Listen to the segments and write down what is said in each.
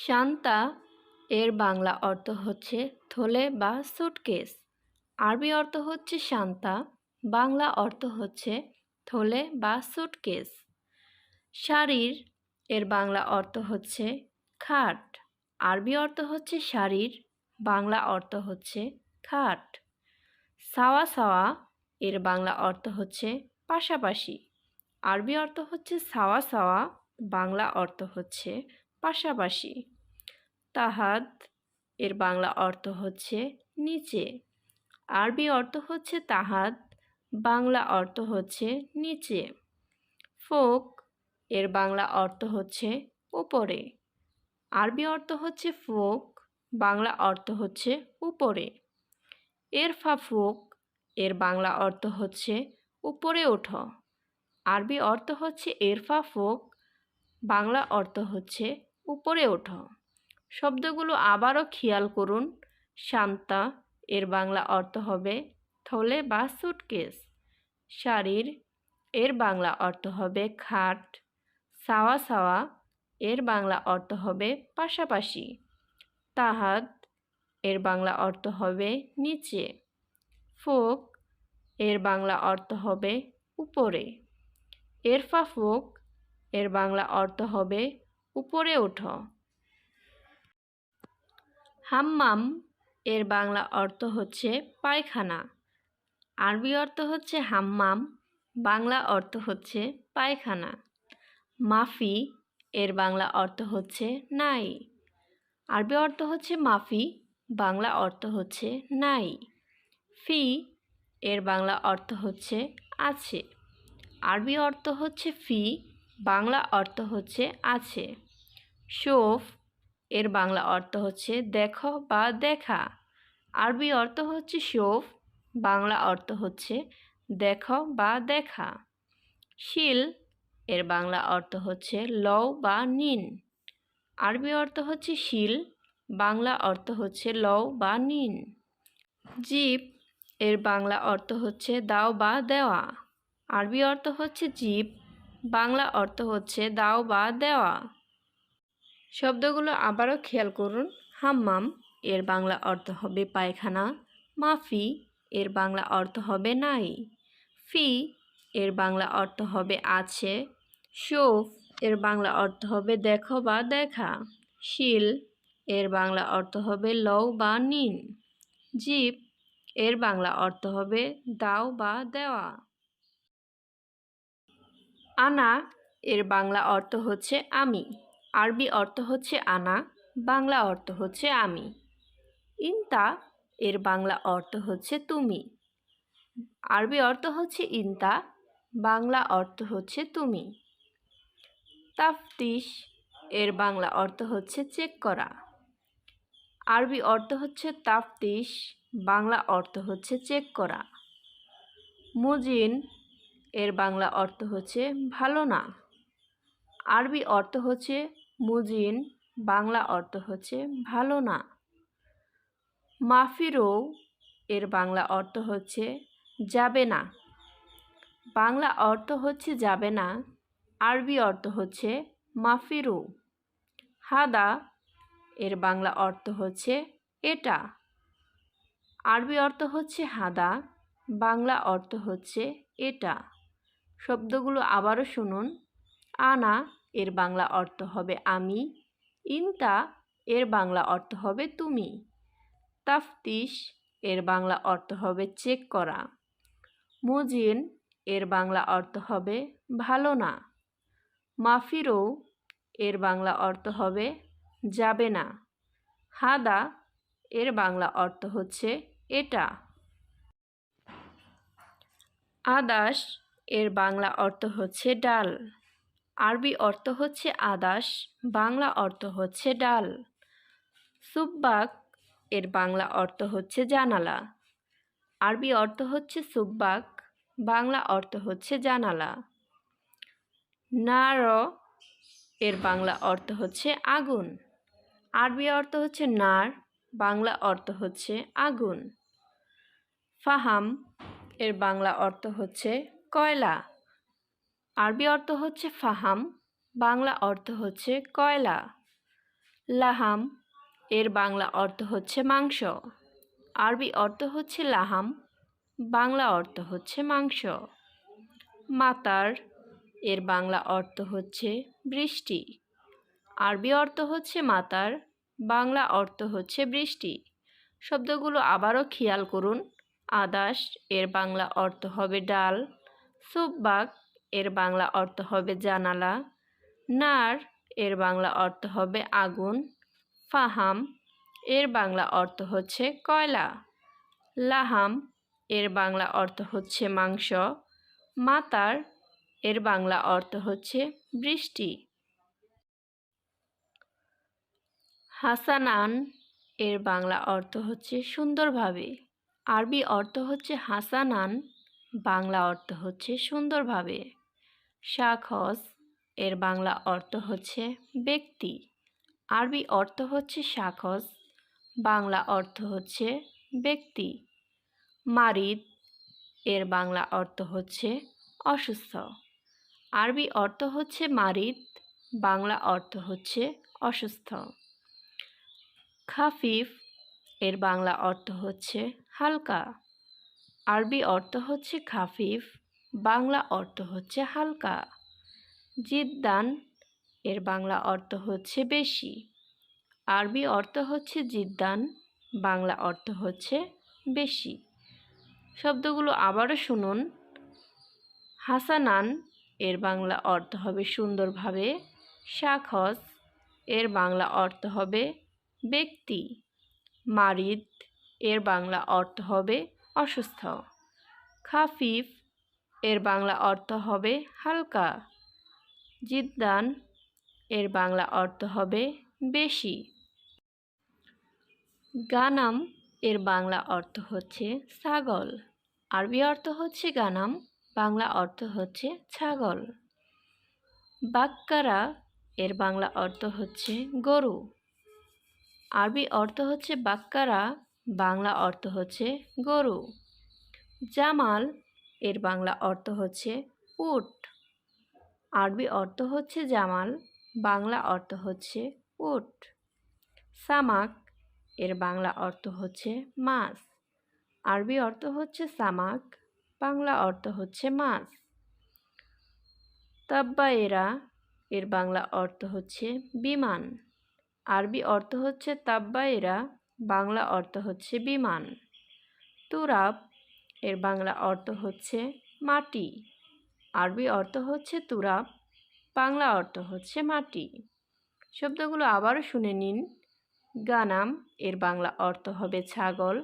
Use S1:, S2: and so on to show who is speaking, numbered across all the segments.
S1: শান্তা এর বাংলা অর্থ হচ্ছে থলে বা সুটকেস আরবি অর্থ হচ্ছে শান্তা, বাংলা অর্থ হচ্ছে থলে বা সুটকেস শাড়ির এর বাংলা অর্থ হচ্ছে খাট। আরবি অর্থ হচ্ছে শাড়ির, বাংলা অর্থ হচ্ছে খাট। সাওয়া সাওয়া এর বাংলা অর্থ হচ্ছে পাশাপাশি। আরবি অর্থ হচ্ছে সাওয়া সাওয়া, বাংলা অর্থ হচ্ছে পাশাপাশি তাহাদ, এর বাংলা অর্থ হচ্ছে নিচে। আরবি অর্থ হচ্ছে তাহাদ, বাংলা অর্থ হচ্ছে নিচে। ফোক, এর বাংলা অর্থ হচ্ছে উপরে। আরবি অর্থ হচ্ছে ফোক, বাংলা অর্থ হচ্ছে উপরে। এরফা ফোক, এর বাংলা অর্থ হচ্ছে উপরে ওঠো। আরবি অর্থ হচ্ছে এরফা ফোক, বাংলা অর্থ হচ্ছে উপরে ওঠো। শব্দগুলো আবারও খেয়াল করুন। শান্তা, এর বাংলা অর্থ হবে থলে বা সুটকেস শাড়ির, এর বাংলা অর্থ হবে খাট। সাওয়া সাওয়া, এর বাংলা অর্থ হবে পাশাপাশি। তাহাদ এর বাংলা অর্থ হবে নিচে। ফোক, এর বাংলা অর্থ হবে উপরে। এরফা ফোক, এর বাংলা অর্থ হবে উপরে ওঠো। হাম্মাম, এর বাংলা অর্থ হচ্ছে পায়খানা। আরবি অর্থ হচ্ছে হাম্মাম, বাংলা অর্থ হচ্ছে পায়খানা। মাফি, এর বাংলা অর্থ হচ্ছে নাই। আরবি অর্থ হচ্ছে মাফি, বাংলা অর্থ হচ্ছে নাই। ফি, এর বাংলা অর্থ হচ্ছে আছে। আরবি অর্থ হচ্ছে ফি, বাংলা অর্থ হচ্ছে আছে। শোফ, এর বাংলা অর্থ হচ্ছে দেখো বা দেখা। আরবি অর্থ হচ্ছে শোফ, বাংলা অর্থ হচ্ছে দেখো বা দেখা। শিল, এর বাংলা অর্থ হচ্ছে লও বা নিন। আরবি অর্থ হচ্ছে শিল, বাংলা অর্থ হচ্ছে লও বা নিন। জিপ এর বাংলা অর্থ হচ্ছে দাও বা দেওয়া। আরবি অর্থ হচ্ছে জিপ বাংলা অর্থ হচ্ছে দাও বা দেওয়া। শব্দগুলো আবারও খেয়াল করুন। হাম্মাম, এর বাংলা অর্থ হবে পায়খানা। মাফি, এর বাংলা অর্থ হবে নাই। ফি, এর বাংলা অর্থ হবে আছে। শোফ, এর বাংলা অর্থ হবে দেখো বা দেখা। শিল, এর বাংলা অর্থ হবে লও বা নিন। জিপ এর বাংলা অর্থ হবে দাও বা দেওয়া। আনা এর বাংলা অর্থ হচ্ছে আমি। আরবি অর্থ হচ্ছে আনা বাংলা অর্থ হচ্ছে আমি ইনতা এর বাংলা অর্থ হচ্ছে তুমি আরবি অর্থ হচ্ছে ইনতা বাংলা অর্থ হচ্ছে তুমি তাফতিশ এর বাংলা অর্থ হচ্ছে চেক করা আরবি অর্থ হচ্ছে তাফতিশ বাংলা অর্থ হচ্ছে চেক করা মুজিন এর বাংলা অর্থ হচ্ছে ভালো না আরবি অর্থ হচ্ছে মুজিন, বাংলা অর্থ হচ্ছে ভালো না। মাফিরো এর বাংলা অর্থ হচ্ছে যাবে না। বাংলা অর্থ হচ্ছে যাবে না, আরবি অর্থ হচ্ছে মাফিরু। হাদা এর বাংলা অর্থ হচ্ছে এটা। আরবি অর্থ হচ্ছে হাদা, বাংলা অর্থ হচ্ছে এটা। শব্দগুলো আবারও শুনুন। আনা এর বাংলা অর্থ হবে আমি, ইনতা এর বাংলা অর্থ হবে তুমি, তাফতিশ এর বাংলা অর্থ হবে চেক করা, মুজিন এর বাংলা অর্থ হবে ভালো না, মাফিরো এর বাংলা অর্থ হবে যাবে না, হাদা এর বাংলা অর্থ হচ্ছে এটা আদাস এর বাংলা অর্থ হচ্ছে ডাল। আরবি অর্থ হচ্ছে আদাস, বাংলা অর্থ হচ্ছে ডাল। সুব্বাক এর বাংলা অর্থ হচ্ছে জানালা। আরবি অর্থ হচ্ছে সুব্বাক, বাংলা অর্থ হচ্ছে জানালা। নার এর বাংলা অর্থ হচ্ছে আগুন। আরবি অর্থ হচ্ছে নার, বাংলা অর্থ হচ্ছে আগুন। ফাহাম এর বাংলা অর্থ হচ্ছে কয়লা। আরবি অর্থ হচ্ছে ফাহাম, বাংলা অর্থ হচ্ছে কয়লা। লাহাম, এর বাংলা অর্থ হচ্ছে মাংস। আরবি অর্থ হচ্ছে লাহাম, বাংলা অর্থ হচ্ছে মাংস। মাতার, এর বাংলা অর্থ হচ্ছে বৃষ্টি। আরবি অর্থ হচ্ছে মাতার, বাংলা অর্থ হচ্ছে বৃষ্টি। শব্দগুলো আবারও খেয়াল করুন। আদাস, এর বাংলা অর্থ হবে ডাল। সুব্বাক এর বাংলা অর্থ হবে জানালা। নার, এর বাংলা অর্থ হবে আগুন। ফাহাম, এর বাংলা অর্থ হচ্ছে কয়লা। লাহাম, এর বাংলা অর্থ হচ্ছে মাংস। মাতার, এর বাংলা অর্থ হচ্ছে বৃষ্টি। হাসানান, এর বাংলা অর্থ হচ্ছে সুন্দরভাবে। আরবি অর্থ হচ্ছে হাসানান, বাংলা অর্থ হচ্ছে সুন্দরভাবে। শাখস, এর বাংলা অর্থ হচ্ছে ব্যক্তি। আরবি অর্থ হচ্ছে শাখস, বাংলা অর্থ হচ্ছে ব্যক্তি। মারিদ, এর বাংলা অর্থ হচ্ছে অসুস্থ। আরবি অর্থ হচ্ছে মারিদ, বাংলা অর্থ হচ্ছে অসুস্থ। খাফিফ, এর বাংলা অর্থ হচ্ছে হালকা। আরবি অর্থ হচ্ছে খাফিফ বাংলা অর্থ হচ্ছে হালকা। জিদ্দান, এর বাংলা অর্থ হচ্ছে বেশি। আরবি অর্থ হচ্ছে জিদ্দান, বাংলা অর্থ হচ্ছে বেশি। শব্দগুলো আবারও শুনুন। হাসানান, এর বাংলা অর্থ হবে সুন্দরভাবে শাখস এর বাংলা অর্থ হবে ব্যক্তি। মারিদ, এর বাংলা অর্থ হবে অসুস্থ। খাফিফ এর বাংলা অর্থ হবে হালকা। জিদ্দান, এর বাংলা অর্থ হবে বেশি। গানাম, এর বাংলা অর্থ হচ্ছে ছাগল। আরবি অর্থ হচ্ছে গানাম, বাংলা অর্থ হচ্ছে ছাগল। বাক্কারা, এর বাংলা অর্থ হচ্ছে গরু। আরবি অর্থ হচ্ছে বাক্কারা, বাংলা অর্থ হচ্ছে গরু। জামাল এর বাংলা অর্থ হচ্ছে উট। আরবি অর্থ হচ্ছে জামাল, বাংলা অর্থ হচ্ছে উট। সামাক, এর বাংলা অর্থ হচ্ছে মাছ। আরবি অর্থ হচ্ছে সামাক, বাংলা অর্থ হচ্ছে মাছ। তাব্বায়েরা, এর বাংলা অর্থ হচ্ছে বিমান। আরবি অর্থ হচ্ছে তাব্বায়েরা, বাংলা অর্থ হচ্ছে বিমান। তুরাব এর বাংলা অর্থ হচ্ছে মাটি। আরবি অর্থ হচ্ছে তুরাব, বাংলা অর্থ হচ্ছে মাটি। শব্দগুলো আবারও শুনে নিন। গানাম এর বাংলা অর্থ হবে ছাগল,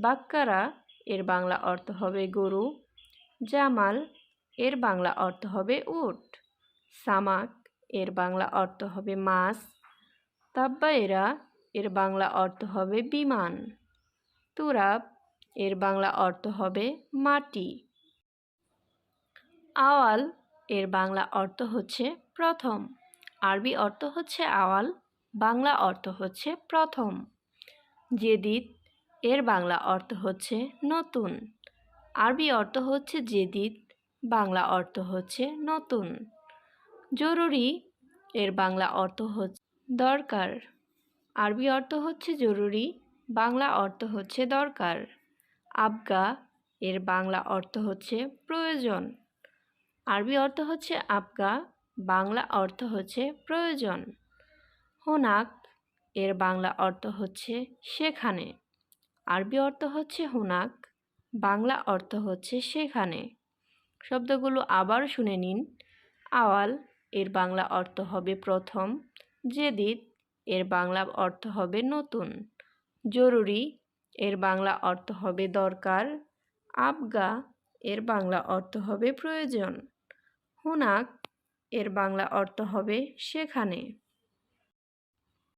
S1: বাক্কারা এর বাংলা অর্থ হবে গরু, জামাল এর বাংলা অর্থ হবে উট, সামাক এর বাংলা অর্থ হবে মাছ, তাব্বায়েরা এর বাংলা অর্থ হবে বিমান। তুরাব এর বাংলা অর্থ হবে মাটি। আওয়াল, এর বাংলা অর্থ হচ্ছে প্রথম। আরবি অর্থ হচ্ছে আওয়াল, বাংলা অর্থ হচ্ছে প্রথম। জেদিদ, এর বাংলা অর্থ হচ্ছে নতুন। আরবি অর্থ হচ্ছে জেদিদ, বাংলা অর্থ হচ্ছে নতুন। জরুরি, এর বাংলা অর্থ হচ্ছে দরকার। আরবি অর্থ হচ্ছে জরুরি, বাংলা অর্থ হচ্ছে দরকার। আবগা, এর বাংলা অর্থ হচ্ছে প্রয়োজন। আরবি অর্থ হচ্ছে আবগা, বাংলা অর্থ হচ্ছে প্রয়োজন। হোনাক, এর বাংলা অর্থ হচ্ছে সেখানে। আরবি অর্থ হচ্ছে হোনাক, বাংলা অর্থ হচ্ছে সেখানে। শব্দগুলো আবার শুনে নিন। আওয়াল, এর বাংলা অর্থ হবে প্রথম। জেদিদ, এর বাংলা অর্থ হবে নতুন। জরুরি এর বাংলা অর্থ হবে দরকার। আবগা, এর বাংলা অর্থ হবে প্রয়োজন। হুনাক, এর বাংলা অর্থ হবে সেখানে।